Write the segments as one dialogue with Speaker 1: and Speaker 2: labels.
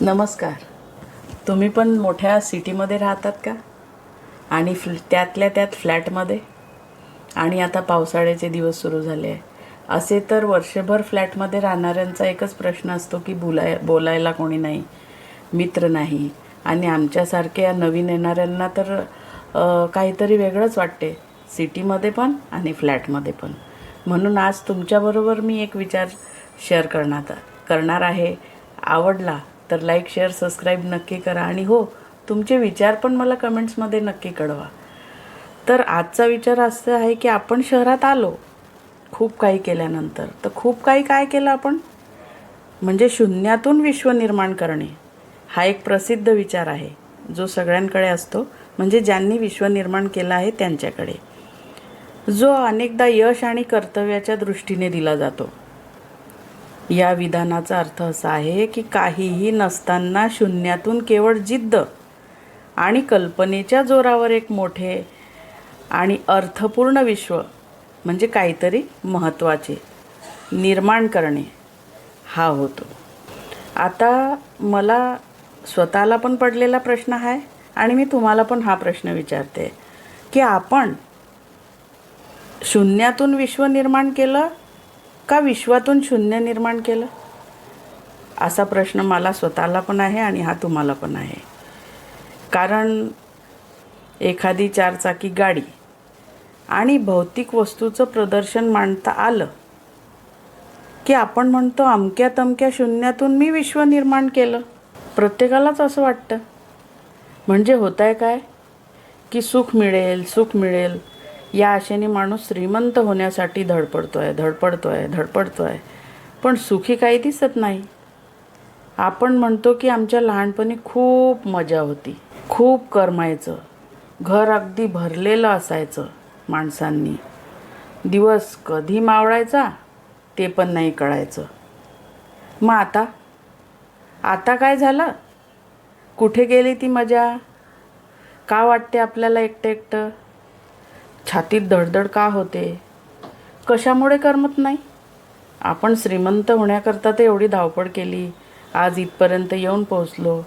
Speaker 1: नमस्कार. तुम्ही पण मोठ्या सिटीमध्ये राहतात का? आणि फ्ल त्यातल्या त्यात फ्लॅटमध्ये? आणि आता पावसाळ्याचे दिवस सुरू झाले आहे. असे तर वर्षभर फ्लॅटमध्ये राहणाऱ्यांचा एकच प्रश्न असतो की बोलाय बोलायला कोणी नाही मित्र नाही. आणि आमच्यासारख्या नवीन येणाऱ्यांना तर काहीतरी वेगळंच वाटते सिटीमध्ये पण आणि फ्लॅटमध्ये पण. म्हणून आज तुमच्याबरोबर मी एक विचार शेअर करणार करणार आहे. आवडला तर लाईक शेअर सबस्क्राईब नक्की करा. आणि हो तुमचे विचार पण मला कमेंट्समध्ये नक्की कळवा. तर आजचा विचार असा आहे की आपण शहरात आलो खूप काही केल्यानंतर. तर खूप काही काय केलं आपण? म्हणजे शून्यातून विश्व निर्माण करणे. हा एक प्रसिद्ध विचार आहे जो सगळ्यांकडे असतो. म्हणजे ज्यांनी विश्व निर्माण केलं आहे त्यांच्याकडे. जो अनेकदा यश आणि कर्तव्याच्या दृष्टीने दिला जातो. या विधानाचा अर्थ असा आहे की काहीही नसताना शून्यातून केवळ जिद्द आणि कल्पनेच्या जोरावर एक मोठे आणि अर्थपूर्ण विश्व म्हणजे काहीतरी महत्त्वाचे निर्माण करणे हा होतो. आता मला स्वतःला पण पडलेला प्रश्न आहे आणि मी तुम्हाला पण हा प्रश्न विचारते की आपण शून्यातून विश्व निर्माण केलं का विश्वातून शून्य निर्माण केलं? असा प्रश्न मला स्वतःला पण आहे आणि हा तुम्हाला पण आहे. कारण एखादी चारचाकी गाडी आणि भौतिक वस्तूचं प्रदर्शन मांडता आलं की आपण म्हणतो अमक्या तमक्या शून्यातून मी विश्व निर्माण केलं. प्रत्येकालाच असं वाटतं. म्हणजे होत आहे काय? की सुख मिळेल सुख मिळेल या आशेने माणूस श्रीमंत होण्यासाठी धडपडतो आहे धडपडतो आहे धडपडतो आहे पण सुखी काही दिसत नाही. आपण म्हणतो की आमच्या लहानपणी खूप मजा होती. खूप करमायचं. घर अगदी भरलेलं असायचं माणसांनी. दिवस कधी मावळायचा ते पण नाही कळायचं. मग आता? आता काय झालं? कुठे गेली ती मजा? का वाटते आपल्याला एकटं एकटं? छातीत धडधड का होते? कशामुळे करमत नाही? आपण श्रीमंत होण्याकरता तर एवढी धावपळ केली आज इथपर्यंत येऊन पोहोचलो.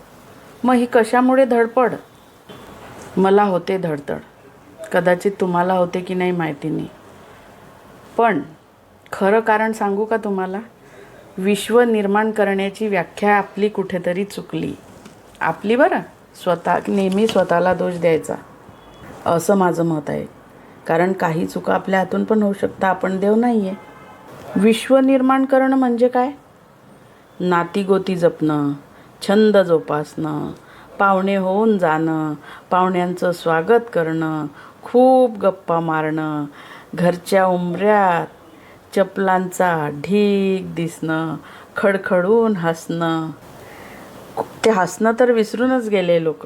Speaker 1: मग ही कशामुळे धडपड? मला होते धडधड. कदाचित तुम्हाला होते की नाही माहिती नाही. पण खरं कारण सांगू का तुम्हाला? विश्व निर्माण करण्याची व्याख्या आपली कुठेतरी चुकली. आपली बरं? स्वतः नेहमी स्वतःला दोष द्यायचा. असं माझं मत आहे. कारण काही चुका आपल्या हातून पण होऊ शकता आपण देव नाही आहे विश्व निर्माण करणं म्हणजे काय? नातीगोती जपणं छंद जोपासणं पाहुणे होऊन जाणं पाहुण्यांचं स्वागत करणं खूप गप्पा मारणं घरच्या उंबऱ्यात चपलांचा ढीक दिसणं खडखडून हसणं. ते हसणं तर विसरूनच गेले लोक.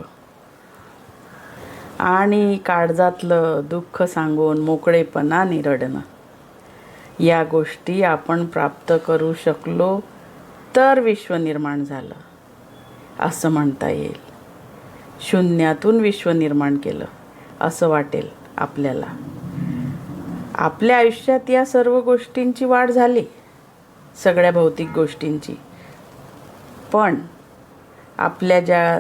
Speaker 1: आणि काळजातलं दुःख सांगून मोकळेपणा निरडणं. या गोष्टी आपण प्राप्त करू शकलो तर विश्व निर्माण झालं असं म्हणता येईल. शून्यातून विश्व निर्माण केलं असं वाटेल आपल्याला. आपल्या आयुष्यात या सर्व गोष्टींची वाढ झाली सगळ्या भौतिक गोष्टींची. पण आपल्या ज्या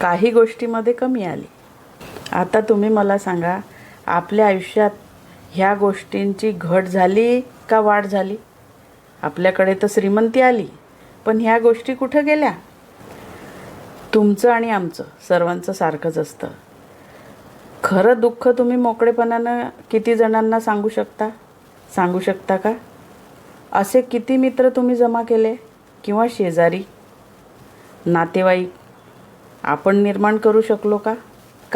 Speaker 1: काही गोष्टीमध्ये कमी आली आता तुम्ही मला सांगा आपल्या आयुष्यात ह्या गोष्टींची घट झाली का वाढ झाली? आपल्याकडे तर श्रीमंती आली पण ह्या गोष्टी कुठं गेल्या? तुमचं आणि आमचं सर्वांचं सारखंच असतं. खरं दुःख तुम्ही मोकळेपणानं किती जणांना सांगू शकता? सांगू शकता का? असे किती मित्र तुम्ही जमा केले? किंवा शेजारी? नातेवाईक? आपण निर्माण करू शकलो का?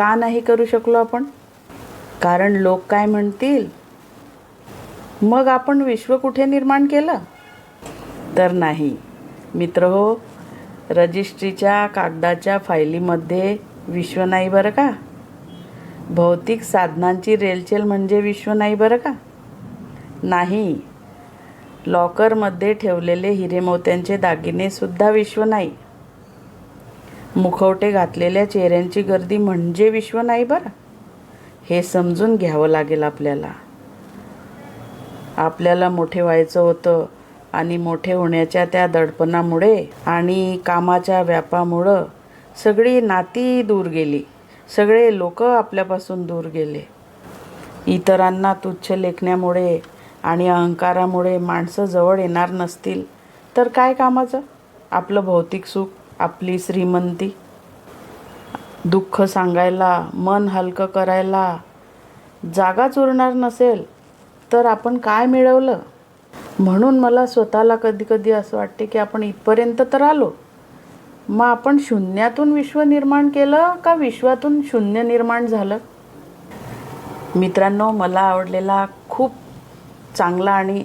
Speaker 1: का नाही करू शकलो आपण? कारण लोक काय म्हणतील? मग आपण विश्व कुठे निर्माण केलं? तर नाही. मित्र हो रजिस्ट्रीच्या कागदाच्या फायलीमध्ये विश्व नाही बरं का? भौतिक साधनांची रेलचेल म्हणजे विश्व नाही बरं का? नाही. लॉकरमध्ये ठेवलेले हिरे मोत्यांचे विश्व नाही. मुखवटे घातलेल्या चेहऱ्यांची गर्दी म्हणजे विश्व नाही बरं? हे समजून घ्यावं लागेल आपल्याला. आपल्याला मोठे व्हायचं होतं आणि मोठे होण्याच्या त्या दडपणामुळे आणि कामाच्या व्यापामुळं सगळी नाती दूर गेली. सगळे लोक आपल्यापासून दूर गेले. इतरांना तुच्छ लेखण्यामुळे आणि अहंकारामुळे माणसं जवळ येणार नसतील तर काय कामाचं? आपलं भौतिक सुख आपली श्रीमंती. दुःख सांगायला मन हलकं करायला जागाच उरणार नसेल तर आपण काय मिळवलं? म्हणून मला स्वतःला कधी कधी असं वाटते की आपण इथपर्यंत तर आलो. मग आपण शून्यातून विश्व निर्माण केलं का विश्वातून शून्य निर्माण झालं? मित्रांनो मला आवडलेला खूप चांगला आणि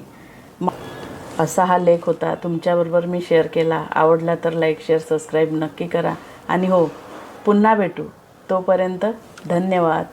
Speaker 1: असा हा लेख होता. तुमच्याबरोबर मी शेअर केला. आवडला तर लाईक शेअर सबस्क्राईब नक्की करा. आणि हो पुन्हा भेटू. तोपर्यंत धन्यवाद.